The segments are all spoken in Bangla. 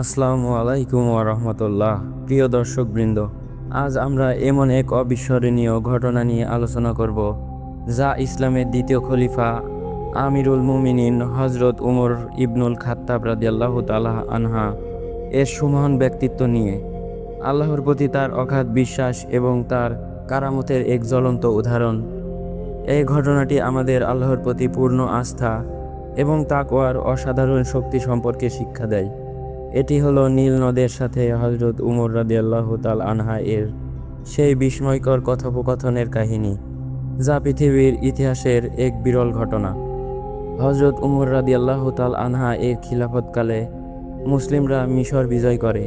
আসসালামু আলাইকুম রহমতুল্লাহ প্রিয় দর্শকবৃন্দ, আজ আমরা এমন এক অবিস্মরণীয় ঘটনা নিয়ে আলোচনা করব, যা ইসলামের দ্বিতীয় খলিফা আমিরুল মুমিনিন হজরত উমর ইবনুল খাত্তাব রাদিয়াল্লাহু তালাহ আনহা এর সুমহান ব্যক্তিত্ব নিয়ে। আল্লাহর প্রতি তার অগাধ বিশ্বাস এবং তার কারামতের এক জ্বলন্ত উদাহরণ। এই ঘটনাটি আমাদের আল্লাহর প্রতি পূর্ণ আস্থা এবং তাকওয়ার অসাধারণ শক্তি সম্পর্কে শিক্ষা দেয়। এটি হলো নীল নদের সাথে হজরত উমর রাদিয়াল্লাহ তাল আনহা এর সেই বিস্ময়কর কথোপকথনের কাহিনী, যা পৃথিবীর ইতিহাসের এক বিরল ঘটনা। হজরত উমর রাদিয়াল্লাহ তাল আনহা এর খিলাফতকালে মুসলিমরা মিশর বিজয় করে।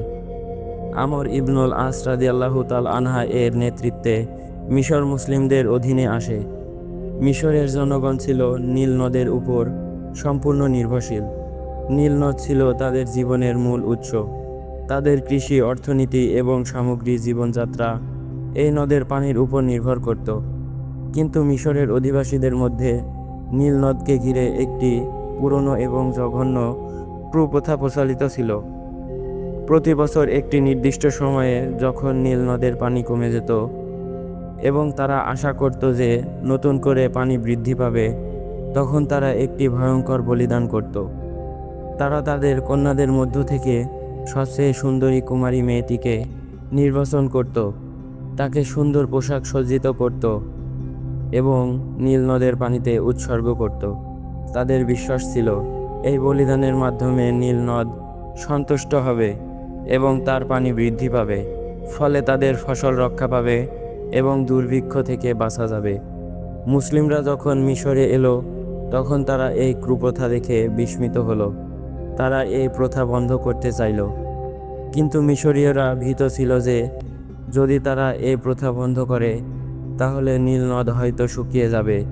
আমর ইবনুল আস রাদিয়াল্লাহ তাল আনহা এর নেতৃত্বে মিশর মুসলিমদের অধীনে আসে। মিশরের জনগণ ছিল নীল নদের উপর সম্পূর্ণ নির্ভরশীল। নীল নদ ছিল তাদের জীবনের মূল উৎস। তাদের কৃষি, অর্থনীতি এবং সামগ্রী জীবনযাত্রা এই নদের পানির উপর নির্ভর করত। কিন্তু মিশরের অধিবাসীদের মধ্যে নীল নদকে ঘিরে একটি পুরনো এবং জঘন্য কুপ্রথা প্রচলিত ছিল। প্রতি বছর একটি নির্দিষ্ট সময়ে যখন নীল নদের পানি কমে যেত এবং তারা আশা করত যে নতুন করে পানি বৃদ্ধি পাবে, তখন তারা একটি ভয়ঙ্কর বলিদান করত। তারা তাদের কন্যাদের মধ্য থেকে সবচেয়ে সুন্দরী কুমারী মেয়েটিকে নির্বাচন করত। তাকে সুন্দর পোশাক সজ্জিত করত এবং নীল নদের পানিতে উৎসর্গ করত। তাদের বিশ্বাস ছিল, এই বলিদানের মাধ্যমে নীল নদ সন্তুষ্ট হবে এবং তার পানি বৃদ্ধি পাবে, ফলে তাদের ফসল রক্ষা পাবে এবং দুর্ভিক্ষ থেকে বাঁচা যাবে। মুসলিমরা যখন মিশরে এলো, তখন তারা এই কুপ্রথা দেখে বিস্মিত হলো। তারা এই প্রথা বন্ধ করতে চাইল। কিন্তু মিশরীয়রা ভীত ছিল যে, যদি তারা এই প্রথা বন্ধ করে, তাহলে নীল নদ হয়তো শুকিয়ে যাবে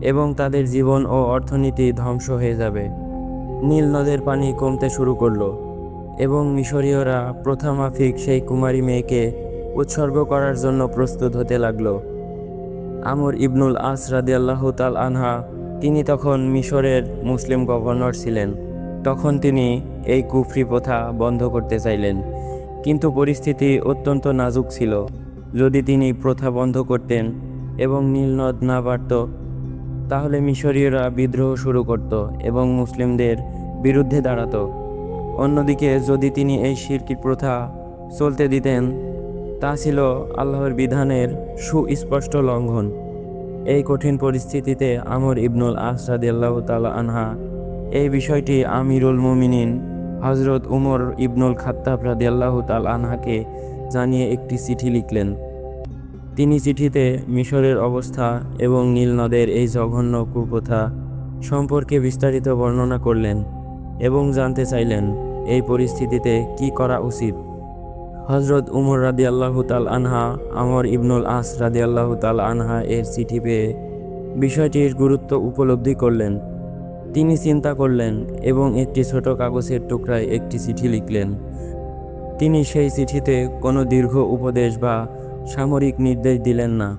এবং তাদের জীবন ও অর্থনীতি ধ্বংস হয়ে যাবে। নীল নদের পানি কমতে শুরু করল এবং মিশরীয়রা প্রথামাফিক সেই কুমারী মেয়েকে উৎসর্গ করার জন্য প্রস্তুত হতে লাগল। আমর ইবনুল আস রাদিয়াল্লাহ তাল আনহা, তিনি তখন মিশরের মুসলিম গভর্নর ছিলেন। তখন তিনি এই কুফরি প্রথা বন্ধ করতে চাইলেন। কিন্তু পরিস্থিতি অত্যন্ত নাজুক ছিল। যদি তিনি প্রথা বন্ধ করতেন এবং নীলনদ না বাড়ত, তাহলে মিশরীয়রা বিদ্রোহ শুরু করত এবং মুসলিমদের বিরুদ্ধে দাঁড়াতো। অন্যদিকে যদি তিনি এই শিরকি প্রথা চলতে দিতেন, তা ছিল আল্লাহর বিধানের সুস্পষ্ট লঙ্ঘন। এই কঠিন পরিস্থিতিতে আমর ইবনুল আস রাদিয়াল্লাহ তালা আনহা এই বিষয়টি আমিরুল মুমিনিন হজরত উমর ইবনুল খাত্তাব রাদিয়াল্লাহ তাল আনহাকে জানিয়ে একটি চিঠি লিখলেন। তিনি চিঠিতে মিশরের অবস্থা এবং নীল নদের এই জঘন্য কুপ্রথা সম্পর্কে বিস্তারিত বর্ণনা করলেন এবং জানতে চাইলেন এই পরিস্থিতিতে কি করা উচিত। হজরত উমর রাদি আল্লাহ তাল আনহা, আমর ইবনুল আস রাদি আল্লাহ তাল আনহা এর চিঠি পেয়ে বিষয়টির গুরুত্ব উপলব্ধি করলেন। তিনি চিন্তা করলেন এবং একটি ছোট কাগজের টুকরায় একটি চিঠি লিখলেন। তিনি সেই চিঠিতে কোনো দীর্ঘ উপদেশ বা সামরিক নির্দেশ দিলেন না,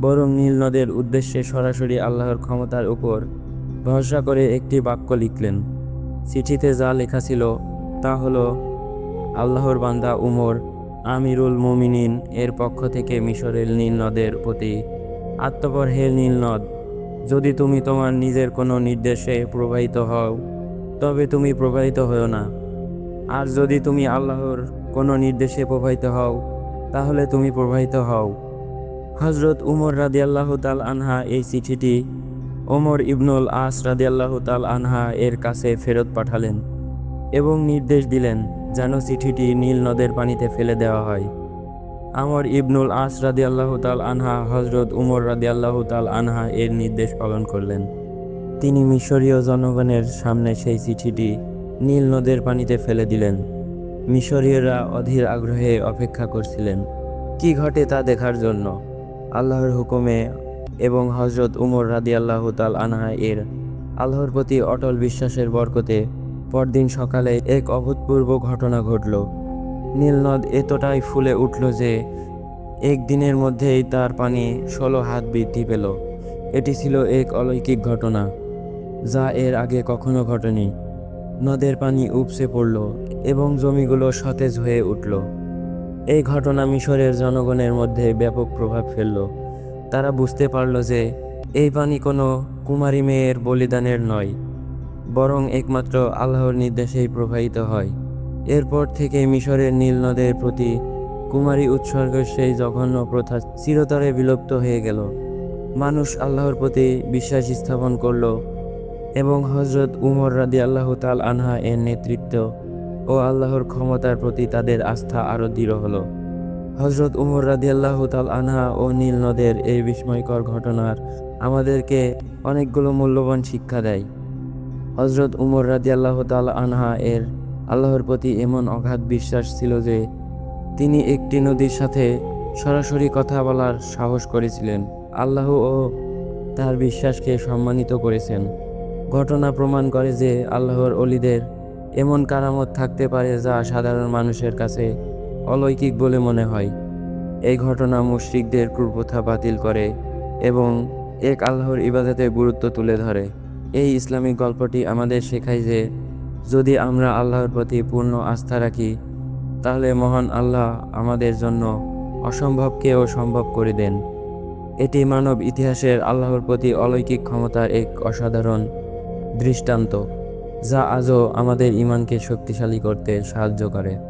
বরং নীল নদের উদ্দেশ্যে সরাসরি আল্লাহর ক্ষমতার উপর ভরসা করে একটি বাক্য লিখলেন। চিঠিতে যা লেখা ছিল তা হলো, আল্লাহর বান্দা উমর, আমিরুল মুমিনিন এর পক্ষ থেকে মিশরের নীল নদের প্রতি আত্মপর হে নীল নদ যদি তুমি তোমার নিজের কোনো নির্দেশে প্রবাহিত হও, তবে তুমি প্রবাহিত হও না। আর যদি তুমি আল্লাহর কোনো নির্দেশে প্রবাহিত হও, তাহলে তুমি প্রবাহিত হও। হজরত উমর রাদিয়াল্লাহ তাল আনহা এই চিঠিটি ওমর ইবনুল আস রাদিয়াল্লাহ তাল আনহা এর কাছে ফেরত পাঠালেন এবং নির্দেশ দিলেন, যেন চিঠিটি নীল নদের পানিতে ফেলে দেওয়া হয়। আমর ইবনুল আস রাদি আল্লাহ তাল আনহা হজরত উমর রাদি আল্লাহ তাল আনহা এর নির্দেশ পালন করলেন। তিনি মিশরীয় জনগণের সামনে সেই চিঠিটি নীল নদের পানিতে ফেলে দিলেন। মিশরীয়রা অধীর আগ্রহে অপেক্ষা করছিলেন, কি ঘটে তা দেখার জন্য? আল্লাহর হুকুমে এবং হজরত উমর রাদি আল্লাহ তাল আনহা এর আল্লাহর প্রতি অটল বিশ্বাসের বরকতে পরদিন সকালে এক অভূতপূর্ব ঘটনা ঘটল। নীলনদ এতটাই ফুলে উঠল যে একদিনের মধ্যেই তার পানি ষোলো হাত বৃদ্ধি পেল। এটি ছিল এক অলৌকিক ঘটনা, যা এর আগে কখনো ঘটেনি। নদের পানি উপসে পড়ল এবং জমিগুলো সতেজ হয়ে উঠল। এই ঘটনা মিশরের জনগণের মধ্যে ব্যাপক প্রভাব ফেলল। তারা বুঝতে পারল যে এই পানি কোনো কুমারী মেয়ের বলিদানের নয়, বরং একমাত্র আল্লাহর নির্দেশেই প্রবাহিত হয়। এরপর থেকে মিশরের নীল নদের প্রতি কুমারী উৎসর্গের সেই জঘন্য প্রথা চিরতরে বিলুপ্ত হয়ে গেল। মানুষ আল্লাহর প্রতি বিশ্বাস স্থাপন করল এবং হজরত উমর রাদি আল্লাহ তাল আনহা এর নেতৃত্ব ও আল্লাহর ক্ষমতার প্রতি তাদের আস্থা আরও দৃঢ় হলো। হজরত উমর রাদি আল্লাহ তাল আনহা ও নীল নদের এই বিস্ময়কর ঘটনার আমাদেরকে অনেকগুলো মূল্যবান শিক্ষা দেয়। হজরত উমর রাদি আল্লাহ তাল আনহা এর আল্লাহর প্রতি এমন অগাধ বিশ্বাস ছিল যে তিনি একটি নদীর সাথে সরাসরি কথা বলার সাহস করেছিলেন। আল্লাহ ও তার বিশ্বাসকে সম্মানিত করেছেন। ঘটনা প্রমাণ করে যে আল্লাহর অলিদের এমন কারামত থাকতে পারে যা সাধারণ মানুষের কাছে অলৌকিক বলে মনে হয়। এই ঘটনা মুশরিকদের ক্রুরপ্রথা বাতিল করে এবং এক আল্লাহর ইবাদতে গুরুত্ব তুলে ধরে। এই ইসলামিক গল্পটি আমাদের শেখায় যে যদি আমরা আল্লাহর প্রতি পূর্ণ আস্থা রাখি, তাহলে মহান আল্লাহ আমাদের জন্য অসম্ভবকেও সম্ভব করে দেন। এটি মানব ইতিহাসের আল্লাহর প্রতি অলৌকিক ক্ষমতার এক অসাধারণ দৃষ্টান্ত, যা আজও আমাদের ইমানকে শক্তিশালী করতে সাহায্য করে।